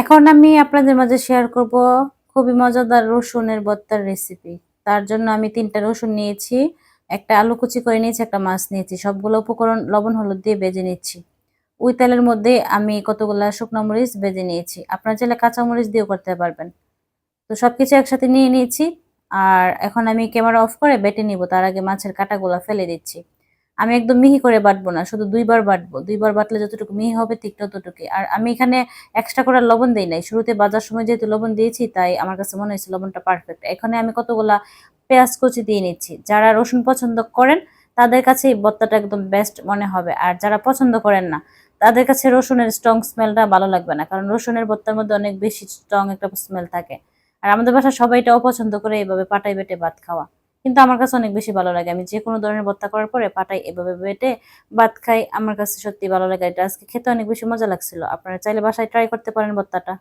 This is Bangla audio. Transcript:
এখন আমি আপনাদের মাঝে শেয়ার করব খুবই মজাদার রসুনের ভর্তার রেসিপি তার জন্য আমি তিনটা রসুন নিয়েছি, একটা আলু কুচি করে নিয়েছি, একটা মাছ নিয়েছি। সবগুলো উপকরণ লবণ, হলুদ দিয়ে বেজে নিচ্ছি। ওই তেলের মধ্যে আমি কতগুলা শুকনো মরিচ বেজে নিয়েছি। আপনার চাইলে কাঁচা মরিচ দিয়েও করতে পারবেন। তো সবকিছু একসাথে নিয়ে নিয়েছি, আর এখন আমি ক্যামেরা অফ করে বেটে নিব। তার আগে মাছের কাঁটাগুলো ফেলে দিচ্ছি। আমি একদম মিহি করে বাটবো না, শুধু দুইবার বাটবো। দুইবার বাটলে যতটুকু মিহি হবে, ঠিক ততটুকু আর আমি এখানে এক্সট্রা করে লবণ দিই নাই। শুরুতে বাজার সময় যেহেতু লবণ দিয়েছি, তাই আমার কাছে মনে হয়েছে লবণটা পারফেক্ট এখানে আমি কতগুলা পেঁয়াজ কুচি দিয়ে নিচ্ছি। যারা রসুন পছন্দ করেন, তাদের কাছে এই ভর্তাটা একদম বেস্ট মনে হবে। আর যারা পছন্দ করেন না, তাদের কাছে রসুনের স্ট্রং স্মেলটা ভালো লাগবে না। কারণ রসুনের বত্তার মধ্যে অনেক বেশি স্ট্রং একটা স্মেল থাকে। আর আমাদের বাসা সবাই এটাও পছন্দ করে এইভাবে পাটাই বেটে ভাত খাওয়া। কিন্তু আমার কাছে অনেক বেশি ভালো লাগে। আমি যে কোনো ধরনের ভর্তা করার পরে পাটাই এভাবে বেটে ভাত খাই, আমার কাছে সত্যি ভালো লাগে। এটা আজকে খেতে অনেক বেশি মজা লাগছিল। আপনারা চাইলে বাসায় ট্রাই করতে পারেন ভর্তাটা।